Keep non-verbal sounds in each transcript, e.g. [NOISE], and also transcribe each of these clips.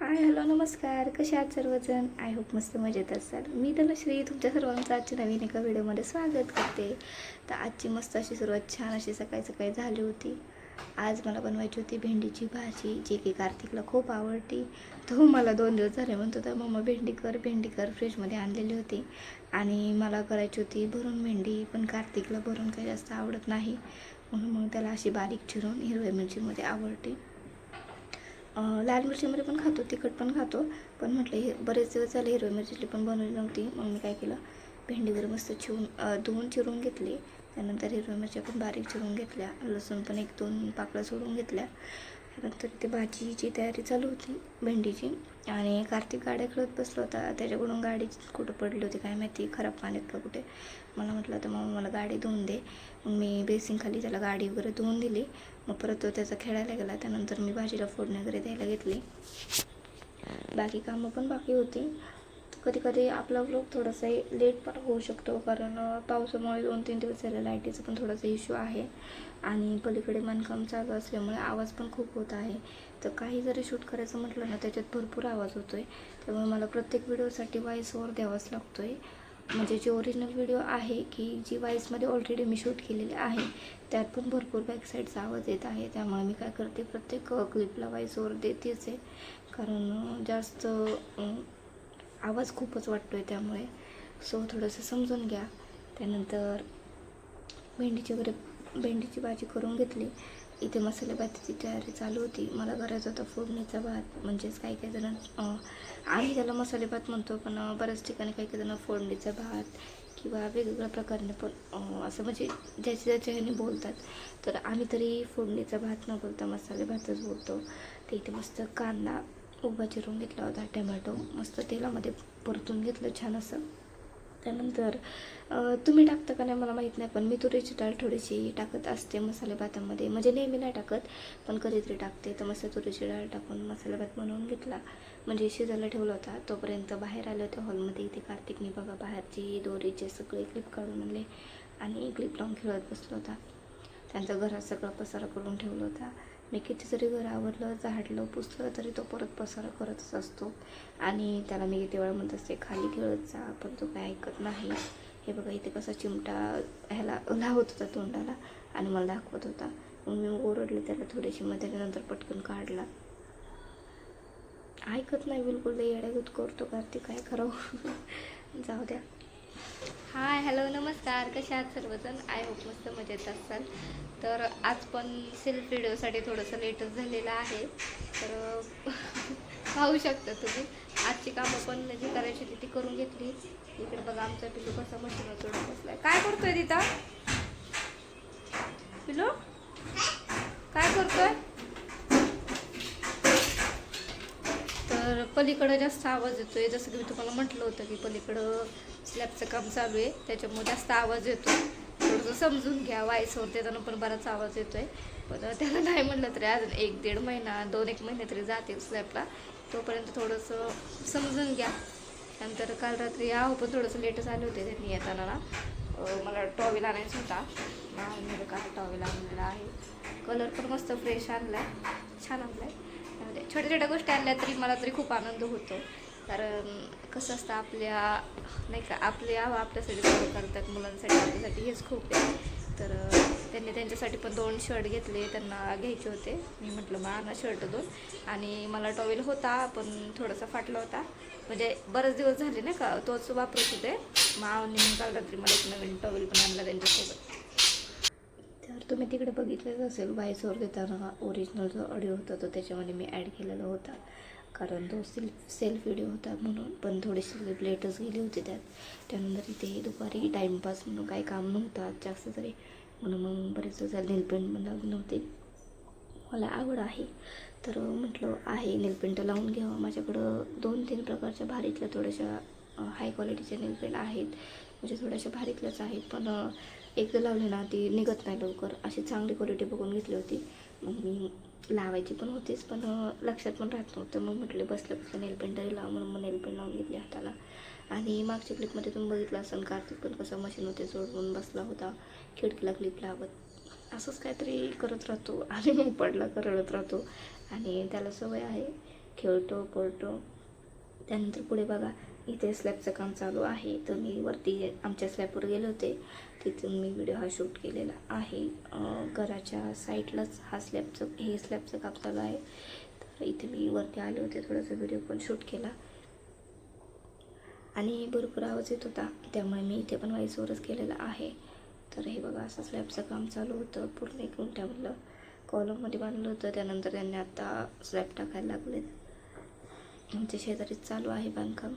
Hi hello नमस्कार. कसे आहात सर्वजण? आय होप मस्त मजेत असाल. मी धनश्री तुमच्या सर्वांचं आजच्या नवीन एका व्हिडिओमध्ये स्वागत करते. तर आजची मस्त अशी सुरुवात छान अशी सकाळी सकाळी झाली होती. आज मला बनवायची होती भेंडीची भाजी जी की कार्तिकला खूप आवडती. तो मला दोन दिवस झाले म्हणतो तर मम्मा भेंडी कर भेंडी कर. फ्रीजमध्ये आणलेली होती. आणि मला करायची होती भरून भेंडी पण कार्तिकला भरून काही जास्त आवडत नाही. म्हणून मग त्याला अशी बारीक चिरून हिरव्या मिरचीमध्ये आवडते. लाल मिरचीमध्ये पण खातो तिखट पण खातो. पण म्हटलं हे बरेच दिवस झाले हिरव्या मिरचीची पण बनवली नव्हती. मग मी काय केलं भेंडी वगैरे मस्त चिरून धुवून चिरून घेतली. त्यानंतर हिरव्या मिरच्या पण बारीक चिरून घेतल्या. लसूण पण एक दोन पाकळ्या सोडून घेतल्या. त्यानंतर ते भाजीची तयारी चालू होती भेंडीची. आणि कार्तिक गाड्या खेळत बसला होता. त्याच्याकडून गाडी कुठं पडली होती काय माहिती खराब पाण्यात का कुठे? मला म्हटलं तर मग मला गाडी धुवून दे. मग मी बेसिनखाली त्याला गाडी वगैरे धुवून दिली. मग परत तो त्याचा खेळायला गेला. त्यानंतर मी भाजीला फोडणी वगैरे द्यायला घेतली. बाकी कामं पण बाकी होती. कधी कधी आपला व्लॉग थोडासा लेट पण होऊ शकतो कारण पावसामुळे दोन तीन दिवस झाले लाईटीचा पण थोडासा इश्यू आहे. आणि पलीकडे बांधकाम चालू असल्यामुळे आवाज पण खूप होत आहे. तर काही जरी शूट करायचं म्हटलं ना त्याच्यात भरपूर आवाज होतो आहे त्यामुळे मला प्रत्येक व्हिडिओसाठी व्हॉईस ओवर द्यावाच लागतो आहे म्हणजे जी ओरिजिनल व्हिडिओ आहे की जी वाईसमध्ये ऑलरेडी मी शूट केलेली आहे त्यात पण भरपूर बॅकसाईडचा आवाज येत आहे. त्यामुळे मी काय करते प्रत्येक क्लिपला व्हॉईस ओवर देतेच आहे. कारण जास्त आवाज खूपच वाटतो आहे त्यामुळे. सो थोडंसं समजून घ्या. त्यानंतर भेंडीची वगैरे भेंडीची भाजी करून घेतली. इथे मसाले भाताची तयारी चालू होती. मला करायचा होता फोडणीचा भात. म्हणजेच काही काही जण आम्ही त्याला मसाले भात म्हणतो पण बऱ्याच ठिकाणी काही काही जण फोडणीचा भात किंवा वेगवेगळ्या प्रकारे पण असं म्हणजे ज्याच्या ज्याच्या ह्याने बोलतात. तर आम्ही तरी फोडणीचा भात न बोलता मसाले भातच बोलतो. ते इथे मस्त कांदा उभा चिरून घेतला होता टमॅटो. मस्त तेलामध्ये परतून घेतलं छान असं. त्यानंतर तुम्ही टाकता का नाही मला माहीत नाही पण मी तुरीची डाळ थोडीशी टाकत असते मसाले भातामध्ये. म्हणजे नेहमी नाही टाकत पण कधीतरी टाकते. तर मस्त तुरीची डाळ टाकून मसाला भात बनवून घेतला. म्हणजे शिजायला ठेवला होता. तोपर्यंत बाहेर आले होते हॉलमध्ये. इथे कार्तिकने बघा बाहेरची दोरीचे सगळे क्लिप काढून आणले. आणि क्लिप लावून खेळत बसलो होता. त्यांचा घरात सगळा पसारा करून ठेवला होता. मी किती जरी घर आवरलं झाडलं पुसलं तरी तो परत पसार करतच असतो. आणि त्याला मी किती वेळा म्हणत असते खाली खेळत जा पण तो काय ऐकत नाही. हे बघा इथे कसा चिमटा ह्याला लावत होता तोंडाला आणि मला दाखवत होता. मग मी ओरडले त्याला थोडीशी मग त्याच्यानंतर पटकन काढला. ऐकत नाही बिलकुल लई येड्यागत करतो कार्तिक काय करावं? [LAUGHS] जाऊ द्या. हाय हॅलो नमस्कार. कशा आहात सर्वजण? आय होप मस्त मजेत असाल. तर आज पण सेल्फ व्हिडिओसाठी थोडंसं लेटच झालेलं आहे. तर [LAUGHS] पाहू शकता तुम्ही. आजची कामं पण जी करायची होती ती करून घेतली. इकडे बघा आमचा पिलू कसा मशीन चढून बसलाय. काय करतोय तिथं पिलू काय करतोय? तर पलीकडं जास्त आवाज येतोय. जसं की मी तुम्हाला म्हटलं होतं की पलीकडं स्लॅबचं काम चालू आहे. त्याच्यामुळे जास्त आवाज येतो थोडंसं समजून घ्या वाईस होते त्यांना पण बराच आवाज येतोय. पण त्याला नाही म्हटलं तरी अजून एक दीड महिना दोन एक महिने तरी जातील स्लॅबला तोपर्यंत थोडंसं समजून घ्या. नंतर काल रात्री आहो पण थोडंसं लेटच आले होते त्यांनी येताना ना. मला टॉवेल आणायचा होता. मी काल टॉवेल आणलेला आहे. कलर पण मस्त फ्रेश आणलाय. छान आणला आहे छोट्या छोट्या गोष्टी आणल्या तरी मला तरी खूप आनंद होतो. कारण कसं असतं आपल्या नाही का आपले आवा आपल्यासाठी सगळं करतात मुलांसाठी आपल्यासाठी हेच खूप आहे. तर त्यांनी त्यांच्यासाठी पण दोन शर्ट घेतले त्यांना घ्यायचे होते. मी म्हटलं मग आणा शर्ट दोन. आणि मला टॉवेल होता पण थोडासा फाटला होता. म्हणजे बरेच दिवस झाले नाही का तोच वापरत होते. मावनी काल रात्री मला एक नवीन टॉवेल पण आणला त्यांच्यासोबत. तर तुम्ही तिकडे बघितलंच असेल व्हायसवर देताना ओरिजिनल जो ऑडिओ होता तो त्याच्यामध्ये मी ॲड केलेला होता. कारण तो सेल्फ सेल्फ व्हिडिओ होता म्हणून पण थोडीशी लेटच गेली होती त्यात. त्यानंतर इथे दुपारी टाईमपास म्हणून काही काम नव्हतं आज जास्त तरी. म्हणून मग बरेच दिवस नेलपेंट पण लागून नव्हते. मला आवड आहे. तर म्हटलं आहे नेलपेंट लावून घ्यावं. माझ्याकडं दोन तीन प्रकारच्या भारीतल्या थोड्याशा हाय क्वालिटीच्या नेलपेंट आहेत. म्हणजे थोड्याशा भारीतल्याच आहेत. पण एकदा लावले ना ती निघत नाही लवकर. अशी चांगली क्वालिटी बघून घेतली होती. मग मी लावायची पण होतीच पण लक्षात पण राहत नव्हतं. मग म्हटले बसलं बसलं नेलपेंटही लाव म्हणून मग नेलपेंट लावून घेतली हाताला. आणि मागच्या क्लिपमध्ये तुम्ही बघितलं असेल कार्तिक पण कसं मशीनमध्ये जोडून बसला होता खिडकीला क्लिप लावत. असंच काहीतरी करत राहतो. [LAUGHS] आणि मग पडला करत राहतो. आणि त्याला सवय आहे खेळतो पळतो. त्यानंतर पुढे बघा इथे स्लॅबचं काम चालू आहे. तर मी वरती आमच्या स्लॅबवर गेले होते. तिथून मी व्हिडिओ हा शूट केलेला आहे. घराच्या साईडलाच हा स्लॅबचं हे स्लॅबचं काम चालू आहे. तर इथे मी वरती आले होते. थोडासा व्हिडिओ पण शूट केला. आणि भरपूर आवाज येत होता. त्यामुळे मी इथे पण वाईसवरच केलेला आहे. तर हे बघा असं स्लॅबचं काम चालू होतं. पूर्ण एक गुंठ्यामधलं कॉलममध्ये बांधलं होतं. त्यानंतर त्यांनी आता स्लॅब टाकायला लागलेत. आमच्या शेजारीच चालू आहे बांधकाम.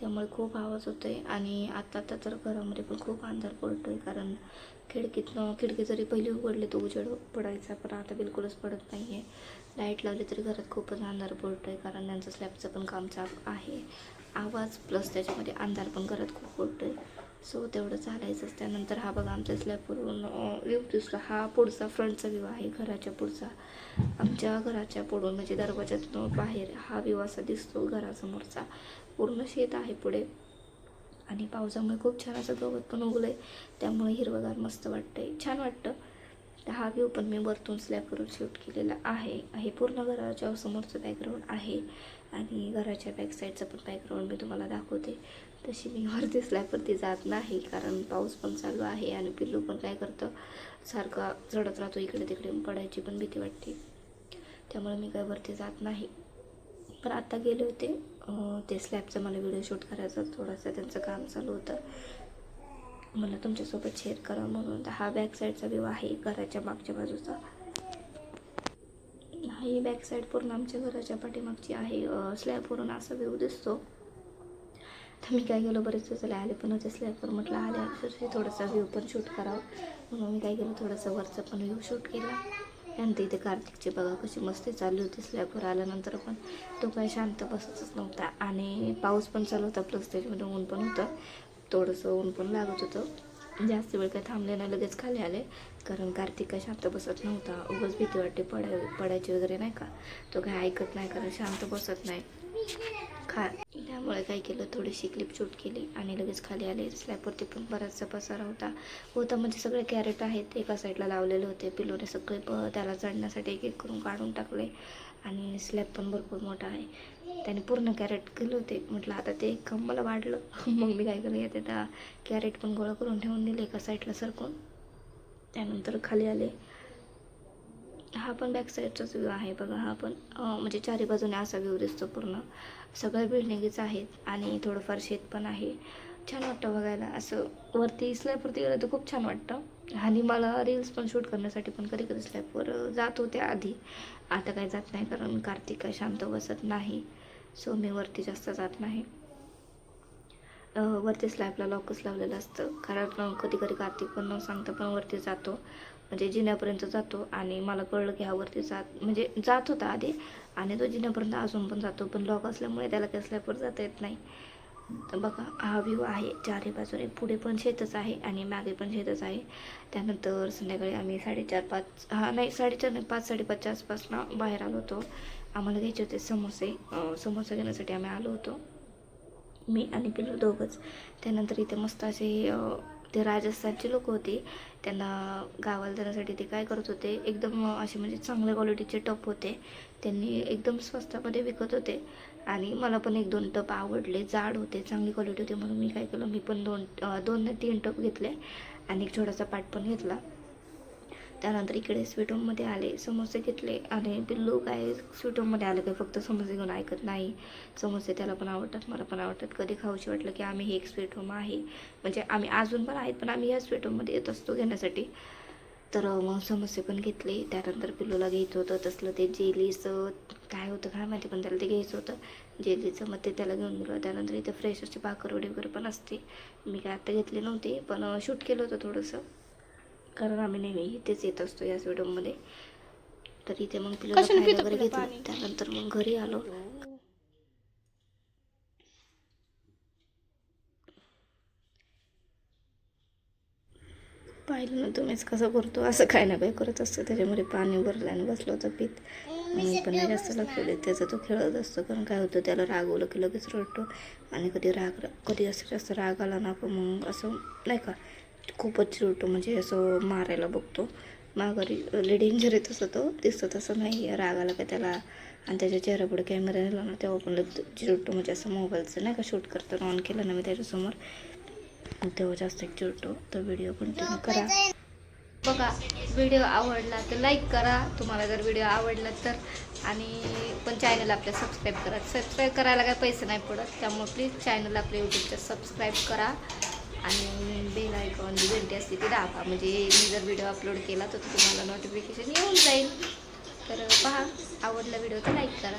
त्यामुळे खूप आवाज होतो आहे आणि आता आता तर घरामध्ये पण खूप अंधार पडतो आहे कारण खिडकीतनं खिडकी जरी पहिली उघडली तर उजेड पडायचा पण आता बिलकुलच पडत नाही आहे लाइट लावली तरी घरात खूपच अंधार पडतो आहे कारण त्यांचं स्लॅबचं पण काम चालू आहे. आवाज प्लस त्याच्यामध्ये अंधार पण घरात खूप पडतो आहे सो तेवढं चालायचंच त्यानंतर हा बघा आमच्या स्लॅपवरून व्ह्यू दिसला. हा पुढचा फ्रंटचा व्ह्यू आहे घराच्या पुढचा. आमच्या घराच्या पुढून म्हणजे दरवाजातून बाहेर हा व्ह्यू असा दिसतो घरासमोरचा. पूर्ण शेत आहे पुढे. आणि पावसामुळे खूप छान असं गवत पण उगलं आहे त्यामुळे हिरवगार मस्त वाटतंय. छान वाटतं. हा व्ह्यू पण मी वरतून स्लॅबवरून शूट केलेला आहे. हे पूर्ण घराच्या समोरचं बॅकग्राऊंड आहे आणि घराच्या बॅक साईडचं पण बॅकग्राऊंड मी तुम्हाला दाखवते. तशी मी वरती स्लॅबवरती जात नाही कारण पाऊस पण चालू आहे आणि पिल्लू पण काय करतं सारखा चढत राहतो इकडे तिकडे पडायची पण भीती वाटते. त्यामुळे मी काय वरती जात नाही. पण आता गेले होते ते स्लॅबचं मला व्हिडिओ शूट करायचा थोडासा त्यांचं काम चालू होतं. मला तुमच्यासोबत शेअर करा म्हणून. तर हा बॅक साईडचा व्ह्यू आहे घराच्या मागच्या बाजूचा. हा ही बॅक साईड पूर्ण आमच्या घराच्या पाठीमागची आहे. स्लॅबवरून असा व्ह्यू दिसतो. तर मी काय केलं बरेच दिवसाला आले पण होते स्लॅबवर म्हटलं आले थोडासा व्ह्यू पण शूट करावं. म्हणून मी काय केलं थोडंसं वरचं पण व्ह्यू शूट केला. त्यानंतर इथे कार्तिकची बघा कशी मस्ती चालली होती स्लॅबवर आल्यानंतर पण. तो काय शांत बसतच नव्हता. आणि पाऊस पण चालू होता प्लस त्याच्यामध्ये ऊन पण होतं. थोडंसं ऊन पण लागत होतं. जास्त वेळ काय थांबले नाही लगेच खाली आले. कारण कार्तिक काय शांत बसत नव्हता. उगाच भीती वाटते पडाय पडायची वगैरे नाही का? तो काय ऐकत नाही कारण शांत बसत नाही. खा. त्यामुळे काय केलं थोडीशी क्लिप शूट केली आणि लगेच खाली आले. स्लॅबवरती पण बराचसा पसारा होता. होता म्हणजे सगळे कॅरेट आहेत एका साईडला लावलेले होते. पिलोने सगळे प त्याला चढण्यासाठी एक एक करून काढून टाकले. आणि स्लॅब पण भरपूर मोठा आहे. त्याने पूर्ण कॅरेट केले होते. म्हटलं आता ते काम मला वाढलं. [LAUGHS] मग मी काय केलं येते त्या कॅरेट पण गोळा करून ठेवून दिले एका साईडला सरकून. त्यानंतर खाली आले. हा पण बॅक साईडचाच व्ह्यू आहे बघा हा पण म्हणजे चारी बाजूने असा व्ह्यू दिसतो पूर्ण. सगळ्या बिल्डिंगीच आहेत आणि थोडंफार शेत पण आहे. छान वाटतं बघायला. असं वरती स्लॅबवरती गेलं तर खूप छान वाटतं. आणि मला रील्स पण शूट करण्यासाठी पण कधी कधी स्लॅबवर जात होते आधी. आता काही जात नाही कारण कार्तिक काय शांत बसत नाही. सो मी वरती जास्त जात नाही. वरती स्लॅबला लॉकच लावलेलं असतं. कारण कधी कधी कार्तिक पण न सांगता पण वरती जातो. म्हणजे जिन्यापर्यंत जातो आणि मला कळलं की हा वरती जात म्हणजे जात होता आधी आणि तो जिन्यापर्यंत अजून पण जातो. पण लॉक असल्यामुळे त्याला त्या स्लॅबवर जाता येत नाही. तर बघा हा व्ह्यू आहे. चारही बाजूने. पुढे पण शेतच आहे आणि मागे पण शेतच आहे. त्यानंतर संध्याकाळी आम्ही साडेचार पाच हा नाही साडेचार नाही पाच साडेपाचच्या आसपासनं बाहेर आलो होतो. आम्हाला घ्यायचे होते समोसे. समोसा घेण्यासाठी आम्ही आलो होतो. मी आणि पिलो दोघंच. त्यानंतर इथे मस्त असे ते राजस्थानचे लोक होते. त्यांना गावाला जाण्यासाठी ते काय करत होते एकदम असे म्हणजे चांगल्या क्वालिटीचे टप होते. त्यांनी एकदम स्वस्तामध्ये विकत होते. आणि मला पण एक दोन टप आवडले जाड होते चांगली क्वालिटी होती म्हणून मी काय केलं मी पण दोन दोन ते तीन टप घेतले. आणि एक छोटासा पाट पण घेतला. त्यानंतर इकडे स्वीट होममध्ये आले समोसे घेतले आणि पिल्लू काय स्वीट होममध्ये आलं काय फक्त समोसे घेऊन ऐकत नाही. समोसे त्याला पण आवडतात मला पण आवडतात. कधी खाऊशी वाटलं की आम्ही हे एक स्वीट होम आहे. म्हणजे आम्ही अजून पण आहेत पण आम्ही ह्या स्वीट होममध्ये येत असतो घेण्यासाठी. तर मग समोसे पण घेतले. त्यानंतर पिल्लूला घ्यायचं होतं. तसलं ते जेलीचं काय होतं काय माहिती पण त्याला ते घ्यायचं होतं. जेलीचं मग ते त्याला घेऊन गेलं. त्यानंतर इथे फ्रेश अशी भाकरवडी वगैरे पण असते. मी काय आता घेतली नव्हती पण शूट केलं होतं थोडंसं. कारण आम्ही नेहमी इथेच येत असतो या व्हिडिओमध्ये तर इथे मग पितं वगैरे घेतलं? त्यानंतर मग घरी आलो. पाहिलं ना तुम्हीच कसं करतो असं काय ना काय करत असतो. त्याच्यामध्ये पाणी भरलं आणि बसलं होतं पीत. मी पण नाही जास्त लक्ष देत त्याचा तो खेळत असतो. कारण काय होतं त्याला रागवलं की लगेच रडतो. आणि कधी राग कधी असं जास्त राग आला ना मग असं नाही का खूपच चिडतो म्हणजे असं मारायला बघतो. माघारी लई डेंजर आहे तसं तो दिसतो तसं नाही राग आला का त्याला आणि त्याच्या चेहऱ्यापुढे कॅमेरा नेला ना तेव्हा पण चिरटो म्हणजे असं मोबाईलचं नाही का शूट करताना ऑन केलं ना मी त्याच्यासमोर तेव्हा जास्त एक चिरटो तर व्हिडिओ कंटिन्यू करा. बघा व्हिडिओ आवडला तर लाईक करा. तुम्हाला जर व्हिडिओ आवडला तर आणि पण चॅनल आपल्या सबस्क्राईब करा. सबस्क्राईब करायला काय पैसे नाही पडत. त्यामुळे प्लीज चॅनल आपल्या यूट्यूबचं सबस्क्राईब करा. आणि बेल आयकॉन जी घंटी असते ती दाबा म्हणजे मी जर व्हिडिओ अपलोड केला तर तुम्हाला नोटिफिकेशन येऊन जाईल. तर पहा आवडला व्हिडिओ तर लाईक करा.